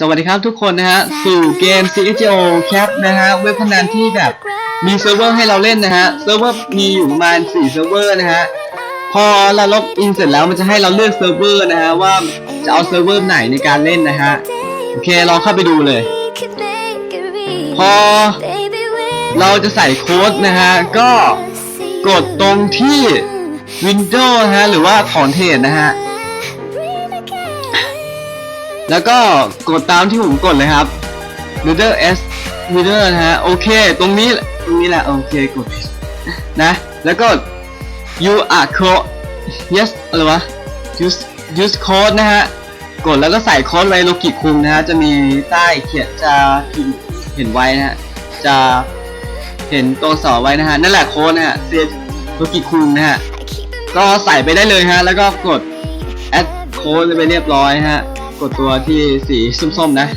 สวัสดีครับทุกคนนะฮะ สู่เกม CSGO Cap นะฮะ เว็บพนันที่แบบ มีเซิร์ฟเวอร์ให้เราเล่นนะฮะ เซิร์ฟเวอร์มีอยู่ประมาณ 4 เซิร์ฟเวอร์นะฮะ พอเราล็อกอินเสร็จแล้วมันจะให้เราเลือกเซิร์ฟเวอร์นะฮะ ว่าจะเอาเซิร์ฟเวอร์ไหนในการเล่นนะฮะ โอเคลองเข้าไปดูเลย พอเราจะใส่โค้ดนะฮะ ก็กดตรงที่ Windows นะฮะ หรือว่าถอนเทรดนะฮะ แล้วก็กดตามที่ผมกดเลยครับ Reader S Reader นะฮะ โอเค ตรงนี้ ตรงนี้แหละ โอเค กด นะ แล้วก็ you are code yes อะไรวะ use use code นะฮะ กดแล้วก็ใส่โค้ดไว้โลกิคุงนะฮะ จะมีใต้เขียนจะพิมพ์เห็นไว้นะฮะ จะเห็นตัวสอไว้นะฮะ นั่นแหละโค้ดนะฮะเซโลกิคุงนะฮะ ก็ใส่ไปได้เลยฮะ แล้วก็กด add code ไปเรียบร้อยฮะ กดตัวที่สีส้มๆนะ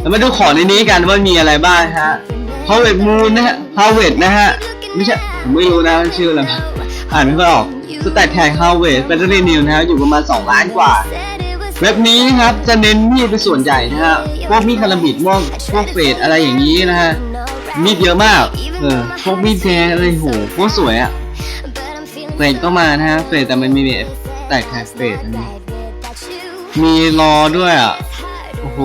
แล้วมาดูของในนี้กันว่ามีอะไรบ้างฮะ Power Moon นะฮะ Power นะฮะ ไม่ใช่ผมไม่รู้นะชื่ออะไรอ่านไม่ค่อยออก Stat Tag Power Battery New นะฮะอยู่ประมาณ 2 ล้านกว่า เว็บนี้นะครับจะเน้นมีดเป็นส่วนใหญ่นะฮะพวกมีดคาราบิดพวกพวกเฟดอะไรอย่างนี้นะฮะมีดเยอะมากเออพวกมีดแทงอะไรโหโคตรสวยอะเฟดก็มานะฮะเฟดแต่มันมีแตกแท็กเฟดอันนี้ มีรอด้วยอะ โอ้โห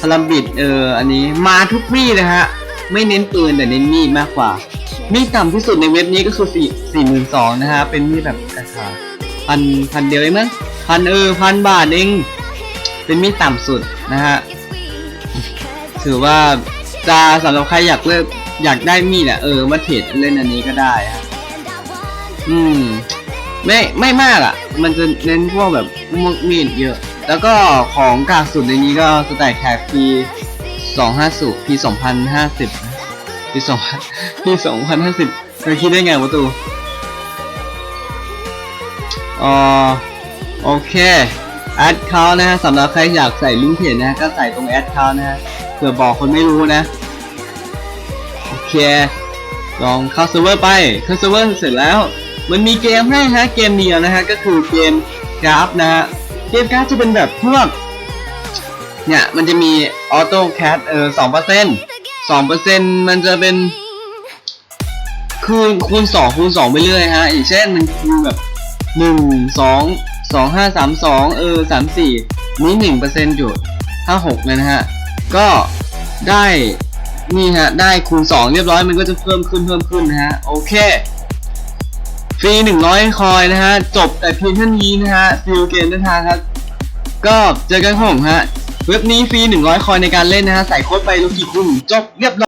พลัมบิดเออ อันนี้มาทุกมีดนะฮะ ไม่เน้นปืนแต่เน้นมีดมากกว่า มีดต่ำที่สุดในเว็บนี้ก็คือสี่สี่หมื่นสองนะฮะ เป็นมีดแบบราคาพันพันเดียวเองมั้งพันเออพันบาทเอง เป็นมีดต่ำสุดนะฮะ ถือว่าจะสำหรับใครอยากเลิกอยากได้มีดอะเออมาเทรดเล่นอันนี้ก็ได้ฮะอืม ไม่ไม่มากอะ มันจะเน้นพวกแบบพวกมีดเยอะ แล้วก็ของกากสุดในนี้ก็สแต็กแท็ก P สองห้าสุ P สองพันห้าสิบ P สองพัน P สองพันห้าสิบเธอคิดได้ไงวะตูอ๋อโอเคแอดเขานะฮะสำหรับใครอยากใส่ลิงก์เพจนะฮะก็ใส่ตรงแอดเขานะฮะเผื่อบอกคนไม่รู้นะ โอเค ลองเข้าเซิร์ฟเวอร์ไปเข้าเซิร์ฟเวอร์เสร็จแล้ว มันมีเกมให้ฮะเกมเดียวนะฮะก็คือเกมกราฟนะฮะเกมกราฟจะเป็นแบบพวกเนี่ยมันจะมีออโต้แคทเออสองเปอร์เซ็นต์สองเปอร์เซ็นต์มันจะเป็นคูณคูณสองคูณสองไปเรื่อยฮะอย่างเช่นมันคูณแบบหนึ่งสองสองห้าสามสองเออสามสี่นี้หนึ่งเปอร์เซ็นต์จุดห้าหกเลยนะฮะก็ได้นี่ฮะได้คูณสองเรียบร้อยมันก็จะเพิ่มขึ้นเพิ่มขึ้นนะฮะโอเค ฟรีหนึ่งร้อยคอยนะฮะ จบแต่เพียงเท่านี้นะฮะฟิลเกมเดินทางครับ ก็เจอกันครับผมฮะ เว็บนี้ฟรีหนึ่งร้อยคอยในการเล่นนะฮะ ใส่โค้ดไปลูกกี่คุณจบเรียบร้อย